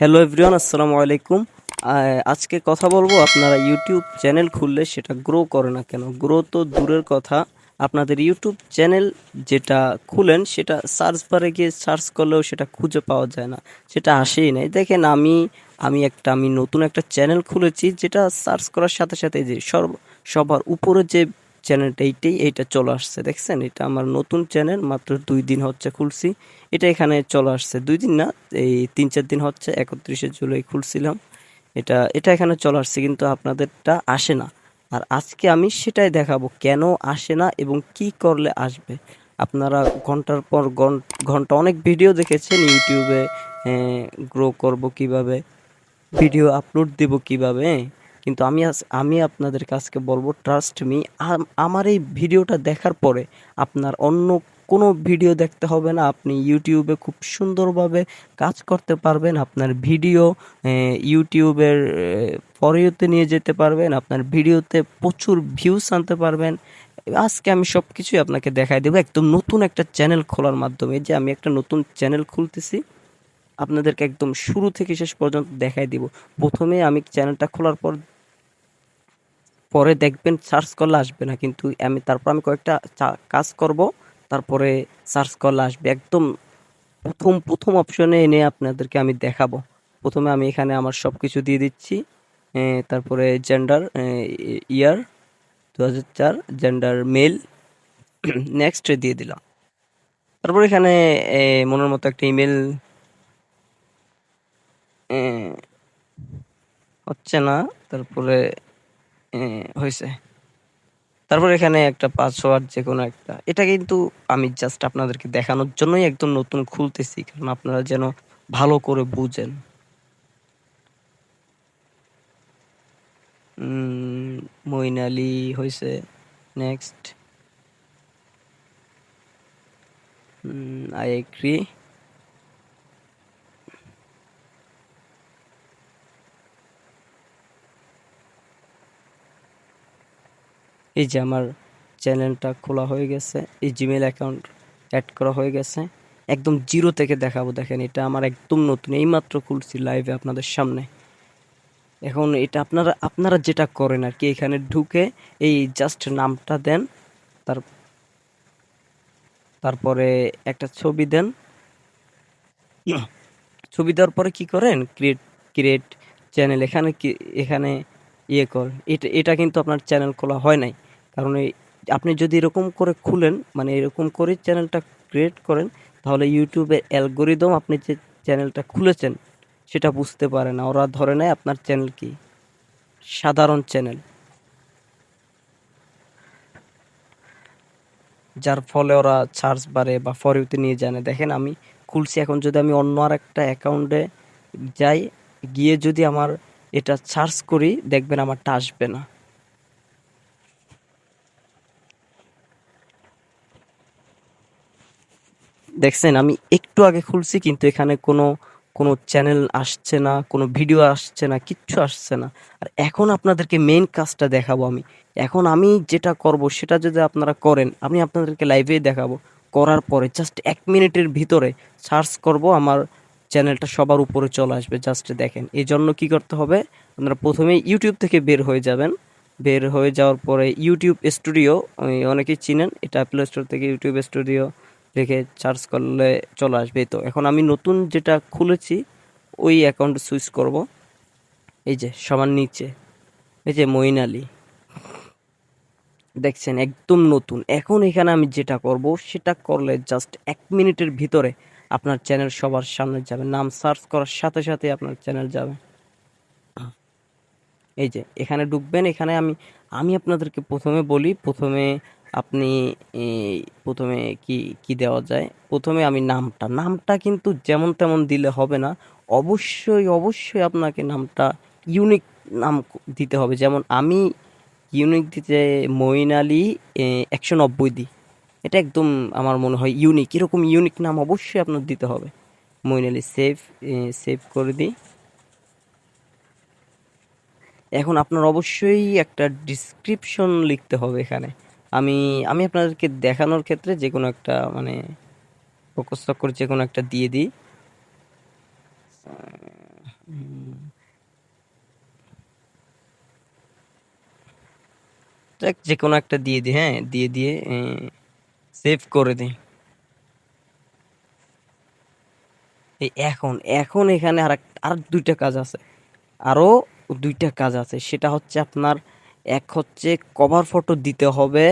Hello everyone, আসসালামু আলাইকুম। আজকে কথা বলব আপনারা ইউটিউব চ্যানেল খুললে সেটা গ্রো করে না কেন? গ্রো তো দূরের কথা। আপনাদের ইউটিউব চ্যানেল যেটা খুলেন, সেটা সার্চ বারে গিয়ে সার্চ করলেও সেটা খুঁজে পাওয়া যায় না। সেটা আসেই নাই। দেখেন, আমি আমি একটা, আমি নতুন একটা চ্যানেল খুলেছি, যেটা সার্চ করার সাথে সাথে যে সর্ব, সবার উপরে যে চ্যানেলটা এইটাই এইটা চলে আসছে, দেখছেন? এটা আমার নতুন চ্যানেল মাত্র দুই দিন হচ্ছে খুলছি। এটা এখানে চলে আসছে, দুই দিন না, এই তিন চার দিন হচ্ছে, একত্রিশে জুলাই খুলছিলাম। এটা এটা এখানে চলে আসছে, কিন্তু আপনাদেরটা আসে না। আর আজকে আমি সেটাই দেখাবো, কেন আসে না এবং কি করলে আসবে। আপনারা ঘণ্টার পর ঘন- ঘণ্টা অনেক ভিডিও দেখেছেন, ইউটিউবে গ্রো করব কীভাবে ভিডিও আপলোড দেব কীভাবে হ্যাঁ? কিন্তু আমি আজ- আমি আপনাদের কাছকে বলব ট্রাস্ট মি আমার এই ভিডিওটা দেখার পরে আপনার অন্য কোনো ভিডিও দেখতে হবে না। আপনি ইউটিউবে খুব সুন্দরভাবে কাজ করতে পারবেন, আপনার ভিডিও ইউটিউবের পরেওতে নিয়ে যেতে পারবেন, আপনার ভিডিওতে প্রচুর ভিউস আনতে পারবেন। আজকে আমি সব কিছুই আপনাকে দেখাই দেবো। একদম নতুন একটা চ্যানেল খোলার মাধ্যমে যে আমি একটা নতুন চ্যানেল খুলতেছি, আপনাদেরকে একদম শুরু থেকে শেষ পর্যন্ত দেখাই দিব। প্রথমে আমি চ্যানেলটা খোলার পর পরে দেখবেন সার্চ করলে আসবে না। কিন্তু আমি তারপর আমি কয়েকটা কাজ করব, তারপরে সার্চ করলে আসবে। একদম প্রথম প্রথম অপশনে এনে আপনাদেরকে আমি দেখাবো। প্রথমে আমি এখানে আমার সব কিছু দিয়ে দিচ্ছি। তারপরে জেন্ডার ইয়ার দু চার জেন্ডার মেল নেক্সট দিয়ে দিলাম। তারপর এখানে মনের মতো একটা ইমেল হচ্ছে না। তারপরে হয়েছে। তারপর এখানে একটা পাসওয়ার্ড যে কোনো একটা। এটা কিন্তু আমি জাস্ট আপনাদেরকে দেখানোর জন্যই একদম নতুন খুলতেছি, কারণ আপনারা যেন ভালো করে বুঝেন। মইন হয়েছে নেক্সট আই এগ্রি এই যে আমার চ্যানেলটা খোলা হয়ে গেছে, এই জিমেল অ্যাকাউন্ট অ্যাড করা হয়ে গেছে। একদম জিরো থেকে দেখাবো, দেখেন এটা আমার একদম নতুন, এইমাত্র খুলছি লাইভে আপনাদের সামনে। এখন এটা আপনারা আপনারা যেটা করেন আর কি, এখানে ঢুকে এই জাস্ট নামটা দেন, তার তারপরে একটা ছবি দেন। ছবি দেওয়ার পরে কি করেন? ক্রিয়েট ক্রিয়েট চ্যানেল এখানে কি এখানে ইয়ে কর। এটা এটা কিন্তু আপনার চ্যানেল খোলা হয় নাই। কারণ আপনি যদি এরকম করে খুলেন মানে এরকম করে চ্যানেলটা ক্রিয়েট করেন, তাহলে ইউটিউবের অ্যালগোরিদম আপনি যে চ্যানেলটা খুলেছেন, সেটা বুঝতে পারে না। ওরা ধরে নেয় আপনার চ্যানেল কি? সাধারণ চ্যানেল যার ফলে ওরা সার্চ বারে বা ফর ইউতে নিয়ে জানে। দেখেন আমি খুলছি, এখন যদি আমি অন্য আর একটা অ্যাকাউন্টে যাই, গিয়ে যদি আমার এটা সার্চ করি, দেখবেন আমারটা আসবে না। দেখছেন, আমি একটু আগে খুলছি, কিন্তু এখানে কোনো কোনো চ্যানেল আসছে না, কোনো ভিডিও আসছে না, কিচ্ছু আসছে না। আর এখন আপনাদেরকে মেন কাজটা দেখাবো আমি। এখন আমি যেটা করব, সেটা যদি আপনারা করেন, আমি আপনাদেরকে লাইভে দেখাবো। করার পরে জাস্ট এক মিনিটের ভিতরে সার্চ করব, আমার চ্যানেলটা সবার উপরে চলে আসবে জাস্ট দেখেন। এই জন্য কী করতে হবে, আপনারা প্রথমে ইউটিউব থেকে বের হয়ে যাবেন। বের হয়ে যাওয়ার পরে ইউটিউব স্টুডিও অনেকেই চিনেন, এটা প্লে স্টোর থেকে ইউটিউব স্টুডিও রেখে চার্জ করলে চলে আসবে। তো এখন আমি নতুন যেটা খুলেছি, ওই অ্যাকাউন্ট সুইচ করব। এই যে, সবার নিচে। এই যে মঈন আলী। দেখছেন, একদম নতুন। এখন এখানে আমি যেটা করব, সেটা করলে জাস্ট এক মিনিটের ভিতরে আপনার চ্যানেল সবার সামনে যাবে। নাম সার্চ করার সাথে সাথে আপনার চ্যানেল যাবে। এই যে, এখানে ঢুকবেন। এখানে আমি আমি আপনাদেরকে প্রথমে বলি, প্রথমে আপনি প্রথমে কি কি দেওয়া যায়? প্রথমে আমি নামটা নামটা কিন্তু যেমন তেমন দিলে হবে না। অবশ্যই অবশ্যই আপনাকে নামটা ইউনিক নাম দিতে হবে। যেমন আমি ইউনিক দিতে মইন আলী একশো নব্বই দিই। এটা একদম আমার মনে হয় ইউনিক এরকম ইউনিক নাম অবশ্যই আপনার দিতে হবে। মঈন আলী সেভ সেভ করে দিই। এখন আপনার অবশ্যই একটা ডিসক্রিপশন লিখতে হবে এখানে। আমি আমি আপনাদেরকে দেখানোর ক্ষেত্রে যে কোনো একটা মানে ফোকাস করে যে কোনো একটা দিয়ে দিই। দেখ যে কোনো একটা দিয়ে দিই হ্যাঁ দিয়ে দিয়ে সেভ করে দিই। এই এখন এখন এখানে আর আর দুইটা কাজ আছে। আরও দুইটা কাজ আছে, সেটা হচ্ছে আপনার এক হচ্ছে কভার ফটো দিতে হবে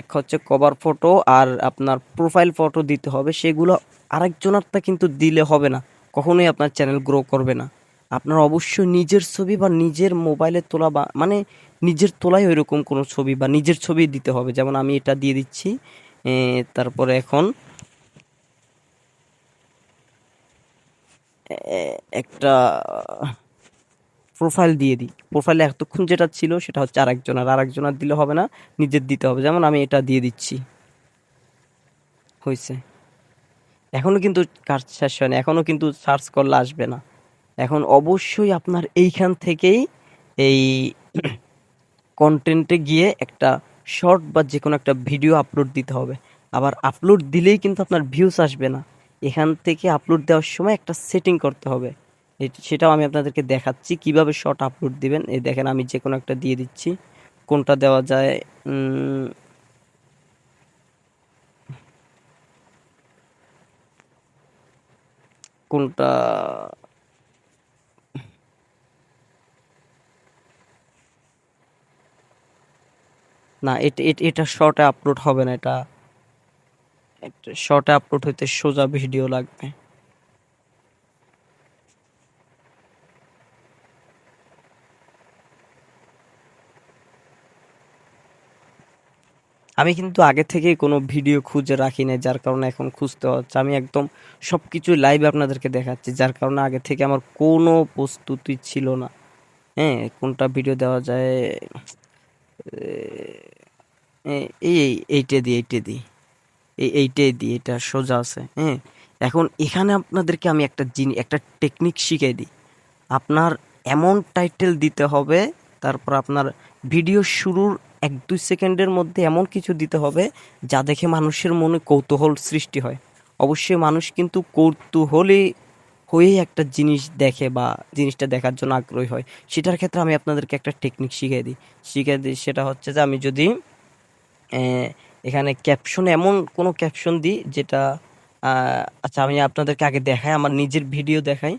এক হচ্ছে কভার ফটো আর আপনার প্রোফাইল ফটো দিতে হবে, সেগুলো আরেকজনারটা কিন্তু দিলে হবে না, কখনোই আপনার চ্যানেল গ্রো করবে না। আপনার অবশ্যই নিজের ছবি বা নিজের মোবাইলে তোলা বা মানে নিজের তোলাই ওইরকম কোনো ছবি বা নিজের ছবি দিতে হবে, যেমন আমি এটা দিয়ে দিচ্ছি তারপরে এখন একটা প্রোফাইল দিয়ে দিই। প্রোফাইলে এতক্ষণ যেটা ছিল সেটা হচ্ছে আরেকজনের আরেকজনের দিলে হবে না, নিজের দিতে হবে। যেমন আমি এটা দিয়ে দিচ্ছি। হয়েছে এখনও কিন্তু কাজ শেষ হয়নি। এখনও কিন্তু সার্চ করলে আসবে না। এখন অবশ্যই আপনার এইখান থেকেই এই কন্টেন্টে গিয়ে একটা শর্ট বা যে কোনো একটা ভিডিও আপলোড দিতে হবে। আবার আপলোড দিলেই কিন্তু আপনার ভিউস আসবে না। এখান থেকে আপলোড দেওয়ার সময় একটা সেটিং করতে হবে। সেটাও আমি আপনাদেরকে দেখাচ্ছি। কীভাবে শর্ট আপলোড দিবেন? এই দেখেন আমি যে কোনো একটা দিয়ে দিচ্ছি। কোনটা দেওয়া যায়? কোনটা? না, এটা শর্টে আপলোড হবে না, এটা। শর্টে আপলোড হইতে সোজা ভিডিও লাগবে। আমি কিন্তু আগে থেকেই কোনো ভিডিও খুঁজে রাখি না যার কারণে এখন খুঁজতে হচ্ছে। আমি একদম সব কিছু লাইভ আপনাদেরকে দেখাচ্ছি, যার কারণে আগে থেকে আমার কোনো প্রস্তুতি ছিল না। হ্যাঁ কোনটা ভিডিও দেওয়া যায় এই এইটা দিই এইটা দিই এই এইটাই দিই এটা সোজা আছে হ্যাঁ। এখন এখানে আপনাদেরকে আমি একটা জিনিস একটা টেকনিক শিখিয়ে দিই। আপনার এমন টাইটেল দিতে হবে, তারপর আপনার ভিডিও শুরুর এক দুই সেকেন্ডের মধ্যে এমন কিছু দিতে হবে যা দেখে মানুষের মনে কৌতূহল সৃষ্টি হয়। অবশ্যই মানুষ কিন্তু কৌতূহলী হয়েই একটা জিনিস দেখে বা জিনিসটা দেখার জন্য আগ্রহী হয়। সেটার ক্ষেত্রে আমি আপনাদেরকে একটা টেকনিক শিখিয়ে দিই। শিখিয়ে দিই, সেটা হচ্ছে যে আমি যদি এখানে ক্যাপশন এমন কোনো ক্যাপশন দিই যেটা আচ্ছা আমি আপনাদেরকে আগে দেখাই, আমার নিজের ভিডিও দেখাই।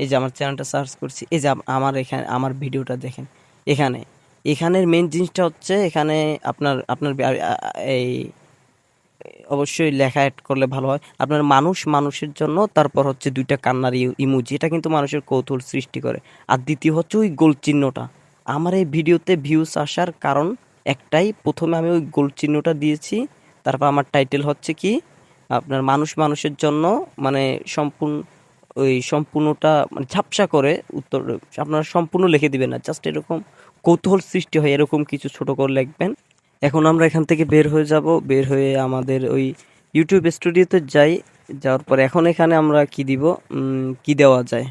এই যে আমার চ্যানেলটা সার্চ করছি, এই যে আমার এখানে, আমার ভিডিওটা দেখেন। এখানে, এখানের মেন জিনিসটা হচ্ছে এখানে আপনার আপনার এই, অবশ্যই লেখা অ্যাড করলে ভালো হয়। আপনার মানুষ মানুষের জন্য, তারপর হচ্ছে দুইটা কান্নার ইমুজি এটা কিন্তু মানুষের কৌতূহল সৃষ্টি করে। আর দ্বিতীয় হচ্ছে ওই গোল চিহ্নটা। আমার এই ভিডিওতে ভিউস আসার কারণ একটাই, প্রথমে আমি ওই গোল চিহ্নটা দিয়েছি, তারপর আমার টাইটেল হচ্ছে কি, আপনার মানুষ মানুষের জন্য মানে সম্পূর্ণ ওই সম্পূর্ণটা মানে ঝাপসা করে উত্তর, আপনারা সম্পূর্ণ লিখে দিবেন না জাস্ট এরকম কৌতূহল সৃষ্টি হয়, এরকম কিছু ছোট করে লিখবেন। এখন আমরা এখান থেকে বের হয়ে যাব, বের হয়ে আমাদের ওই ইউটিউব স্টুডিওতে যাই, যাওয়ার পর এখন এখানে আমরা কি দিব? কি দেওয়া যায়?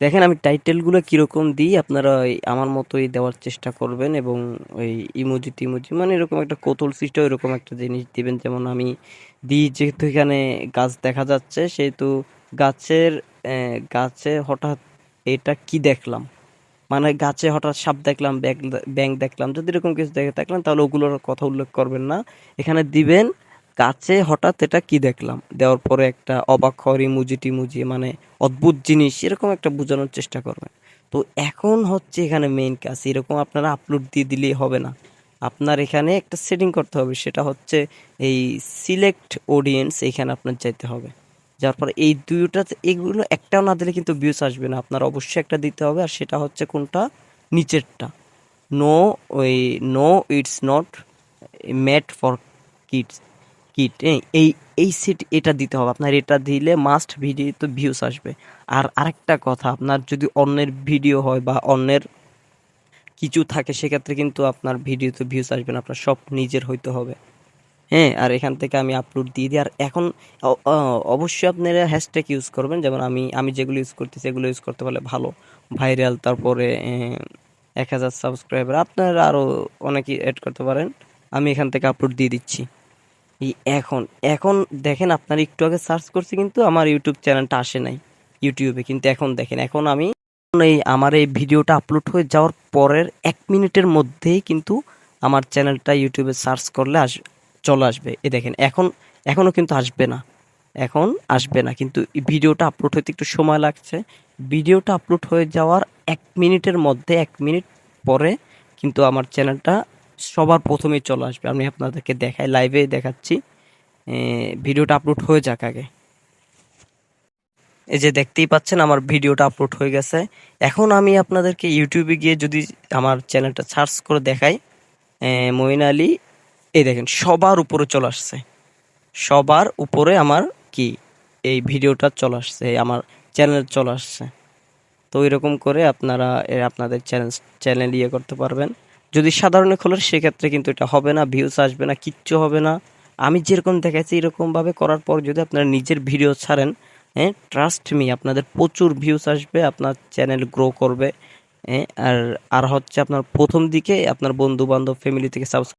দেখেন আমি টাইটেলগুলো কীরকম দিই, আপনারা আমার মতোই দেওয়ার চেষ্টা করবেন এবং ওই ইমোজি টিমোজি মানে এরকম একটা কৌতূহল সৃষ্টি এরকম একটা জিনিস দিবেন। যেমন আমি দিই, যেহেতু এখানে গাছ দেখা যাচ্ছে, সেহেতু গাছের গাছে হঠাৎ এটা কি দেখলাম? মানে গাছে হঠাৎ সাপ দেখলাম ব্যাং দেখলাম, যদি এরকম কিছু দেখে থাকলেন তাহলে ওগুলোর কথা উল্লেখ করবেন না। এখানে দিবেন, গাছে হঠাৎ এটা কি দেখলাম? দেওয়ার পরে একটা অবাক হওয়ার ইমুজি টিমুজি মানে অদ্ভুত জিনিস, এরকম একটা বোঝানোর চেষ্টা করবেন। তো এখন হচ্ছে এখানে মেইন কাজ, এরকম আপনারা আপলোড দিয়ে দিলেই হবে না। আপনার এখানে একটা সেটিং করতে হবে, সেটা হচ্ছে এই সিলেক্ট অডিয়েন্স এখানে আপনার যেতে হবে। যার পর এই দুইটা, এগুলো একটাও না দিলে কিন্তু ভিউস আসবে না। আপনার অবশ্যই একটা দিতে হবে, আর সেটা হচ্ছে কোনটা? নিচেরটা। নো ওই no it's not made for kids kit এই এই সেট এটা দিতে হবে। আপনার এটা দিলে মাস্ট ভিডিও তো ভিউস আসবে। আর আরেকটা কথা, আপনার যদি অন্যের ভিডিও হয় বা অন্যের কিছু থাকে, সেক্ষেত্রে কিন্তু আপনার ভিডিওতে ভিউস আসবে না। আপনার সব নিজের হইতে হবে। হ্যাঁ আর এখান থেকে আমি আপলোড দিয়ে দিই। আর এখন অবশ্যই আপনারা হ্যাশট্যাগ ইউজ করবেন। যেমন আমি আমি যেগুলো ইউজ করতেছি, এগুলো ইউজ করতে পারলে ভালো। ভাইরাল তারপরে এক হাজার সাবস্ক্রাইবার আপনারা আরও অনেকেই অ্যাড করতে পারেন। আমি এখান থেকে আপলোড দিয়ে দিচ্ছি। এখন এখন দেখেন আপনার একটু আগে সার্চ করছি, কিন্তু আমার ইউটিউব চ্যানেলটা আসে নাই ইউটিউবে কিন্তু এখন দেখেন, এখন আমি এই, আমার এই ভিডিওটা আপলোড হয়ে যাওয়ার পরের এক মিনিটের মধ্যেই কিন্তু আমার চ্যানেলটা ইউটিউবে সার্চ করলে আস চলে আসবে। এ দেখেন এখন এখনও কিন্তু আসবে না। এখন আসবে না। কিন্তু ভিডিওটা আপলোড হতে একটু সময় লাগছে। ভিডিওটা আপলোড হয়ে যাওয়ার এক মিনিটের মধ্যে এক মিনিট পরে কিন্তু আমার চ্যানেলটা সবার প্রথমেই চলে আসবে। আমি আপনাদেরকে দেখাই লাইভে দেখাচ্ছি। ভিডিওটা আপলোড হয়ে যাক আগে। এই যে দেখতেই পাচ্ছেন আমার ভিডিওটা আপলোড হয়ে গেছে। এখন আমি আপনাদেরকে ইউটিউবে গিয়ে যদি আমার চ্যানেলটা সার্চ করে দেখাই এ, মঈন আলী এই দেখেন, সবার উপরে চলে আসছে। সবার উপরে আমার কি? এই ভিডিওটা চলে আসছে আমার চ্যানেল চলে আসছে। তো এরকম করে আপনারা আপনাদের চ্যানেল চ্যানেল ইয়ে করতে পারবেন। যদি সাধারণে খোলেন, সেক্ষেত্রে কিন্তু এটা হবে না ভিউজ আসবে না, কিচ্ছু হবে না। আমি যেরকম দেখাচ্ছি, এরকমভাবে করার পর যদি আপনারা নিজের ভিডিও ছাড়েন হ্যাঁ ট্রাস্ট মি আপনাদের প্রচুর ভিউজ আসবে, আপনার চ্যানেল গ্রো করবে হ্যাঁ আর আর হচ্ছে আপনার প্রথম দিকে আপনার বন্ধু বান্ধব ফ্যামিলি থেকে সাবস্ক্রাইব